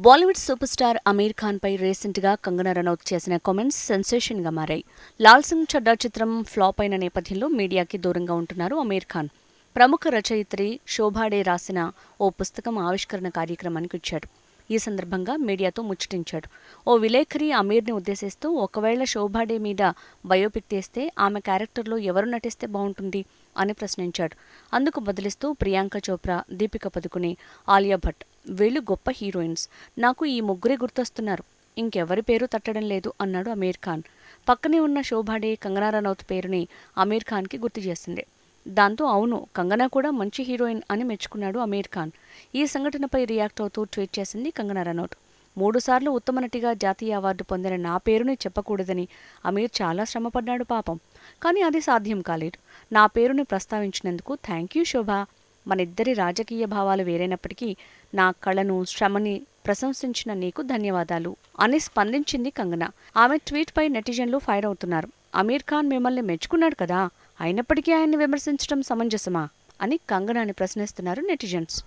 Bollywood super star Aamir Khan పై రీసెంట్గా కంగనా రనౌత్ చేసిన comments సెన్సేషన్గా మారాయి. లాల్ సింగ్ చడ్డా చిత్రం ఫ్లాప్ అయిన నేపథ్యంలో మీడియాకి దూరంగా ఉంటున్నారు అమీర్ ఖాన్. ప్రముఖ రచయిత్రి శోభాడే రాసిన ఓ పుస్తకం ఆవిష్కరణ కార్యక్రమానికి ఇచ్చాడు ఈ సందర్భంగా మీడియాతో ముచ్చటించాడు. ఓ విలేఖరి అమీర్ని ఉద్దేశిస్తూ ఒకవేళ శోభాడే మీద బయోపిక్ తీస్తే ఆమె క్యారెక్టర్లో ఎవరు నటిస్తే బాగుంటుంది? అని ప్రశ్నించాడు. అందుకు బదిలిస్తూ ప్రియాంక చోప్రా దీపిక పదుకునే ఆలియా భట్ వీళ్ళు గొప్ప హీరోయిన్స్. నాకు ఈ ముగ్గురే గుర్తొస్తున్నారు. ఇంకెవరి పేరు తట్టడం లేదు అన్నాడు అమీర్ ఖాన్. పక్కనే ఉన్న శోభాడే కంగనా రనౌత్ పేరుని అమీర్ ఖాన్కి గుర్తు చేసింది. దాంతో అవును కంగనా కూడా మంచి హీరోయిన్ అని మెచ్చుకున్నాడు అమీర్ ఖాన్. ఈ సంఘటనపై రియాక్ట్ అవుతూ ట్వీట్ చేసింది కంగనా రనౌట్ మూడుసార్లు ఉత్తమ నటిగా జాతీయ అవార్డు పొందిన నా పేరుని చెప్పకూడదని అమీర్ చాలా శ్రమపడ్డాడు పాపం. కానీ అది సాధ్యం కాలేదు. నా పేరుని ప్రస్తావించినందుకు థ్యాంక్ యూ శోభ. మనిద్దరి రాజకీయ భావాలు వేరైనప్పటికీ నా కళను శ్రమని ప్రశంసించిన నీకు ధన్యవాదాలు అని స్పందించింది కంగన. ఆమె ట్వీట్ పై నెటిజన్లు ఫైర్ అవుతున్నారు. అమీర్ ఖాన్ మిమ్మల్ని మెచ్చుకున్నాడు కదా అయినప్పటికీ ఆయన్ని విమర్శించడం సమంజసమా? అని కంగనాని ప్రశ్నిస్తున్నారు నెటిజన్స్.